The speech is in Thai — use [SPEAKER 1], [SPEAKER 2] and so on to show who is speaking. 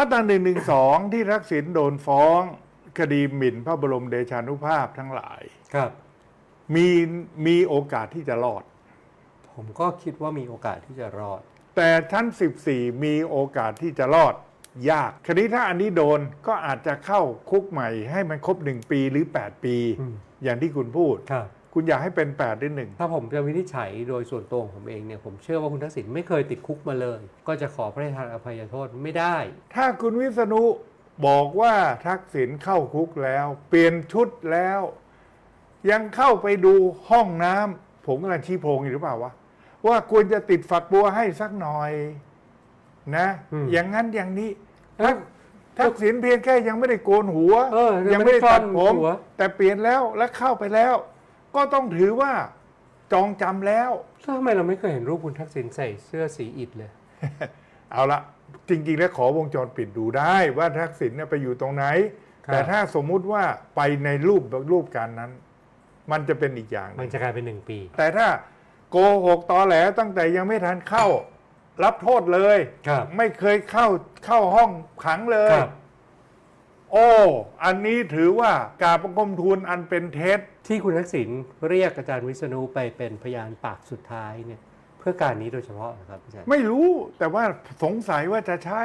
[SPEAKER 1] มาตราหนึ่งหนึ่งสองที่ทักษิณโดนฟ้อง คดีหมิ่นพระบรมเดชานุภาพทั้งหลาย
[SPEAKER 2] ครับ
[SPEAKER 1] มีมีโอกาสที่จะรอด
[SPEAKER 2] ผมก็คิดว่ามีโอกาสที่จะรอด
[SPEAKER 1] แต่ชั้น 14 มีโอกาสที่จะรอดยาก คดีถ้าอันนี้โดนก็อาจจะเข้าคุกใหม่ให้มันครบ 1 ปีหรือ 8 ปี
[SPEAKER 2] อืม
[SPEAKER 1] อย่างที่คุณพูด
[SPEAKER 2] ครับ
[SPEAKER 1] คุณอยากให้เป็น8หรือหนึ่ง
[SPEAKER 2] ถ้าผมจะวินิจฉัยโดยส่วนตัวของผมเองเนี่ยผมเชื่อว่าคุณทักษิณไม่เคยติดคุกมาเลย ก็จะขอพระราชทานอภัยโทษไม่ได้
[SPEAKER 1] ถ้าคุณวิษณุบอกว่าทักษิณเข้าคุกแล้ว เปลี่ยนชุดแล้ว ยังเข้าไปดูห้องน้ำผมกำลังชี้โพรงอยู่หรือเปล่าวะว่าควรจะติดฝักบัวให้สักหน่อย นะ
[SPEAKER 2] อืม
[SPEAKER 1] อย่างนั้นอย่างนี้
[SPEAKER 2] เอ้า
[SPEAKER 1] ทักษิณเพียงแค่ยังไม่ได้โกนหัว
[SPEAKER 2] เออยั
[SPEAKER 1] ยัง
[SPEAKER 2] งไม่
[SPEAKER 1] ไม่
[SPEAKER 2] ได้
[SPEAKER 1] ได้ตัดผม
[SPEAKER 2] ซ่อนหัว
[SPEAKER 1] แต่เปลี่ยนแล้วและเข้าไปแล้ว ก็ต้องถือว่าจองจำแล้ว
[SPEAKER 2] แล้วทำไมเราไม่เคยเห็นรูปคุณทักษิณใส่เสื้อสีอิฐเลย
[SPEAKER 1] เอาละจริงๆ แล้วขอวงจรปิดดูได้ว่าทักษิณเนี่ยไปอยู่ตรงไหน
[SPEAKER 2] ครับ
[SPEAKER 1] แต่ถ้าสมมุติว่าไปในรูปรูปการนั้น มันจะเป็นอีกอย่างห
[SPEAKER 2] มั
[SPEAKER 1] นึ่
[SPEAKER 2] น
[SPEAKER 1] ง
[SPEAKER 2] จะกลายเป็นหนึ่งปี
[SPEAKER 1] แต่ถ้าโกหกตอแหลตั้งแต่ยังไม่ทันเข้า รับโทษเลย
[SPEAKER 2] ครับ
[SPEAKER 1] ไม่เคยเข้าเข้าห้องขังเลย
[SPEAKER 2] ครับ
[SPEAKER 1] โอ้ อันนี้ถือว่าการประกมทูลอันเป็นเท็จ
[SPEAKER 2] ที่คุณทักษิณเรียกอาจารย์วิษณุไปเป็นพยานปากสุดท้ายเนี่ยเพื่อการนี้โดยเฉพาะนะครับอาจารย์
[SPEAKER 1] ไม่รู้แต่ว่าสงสัยว่าจะใช่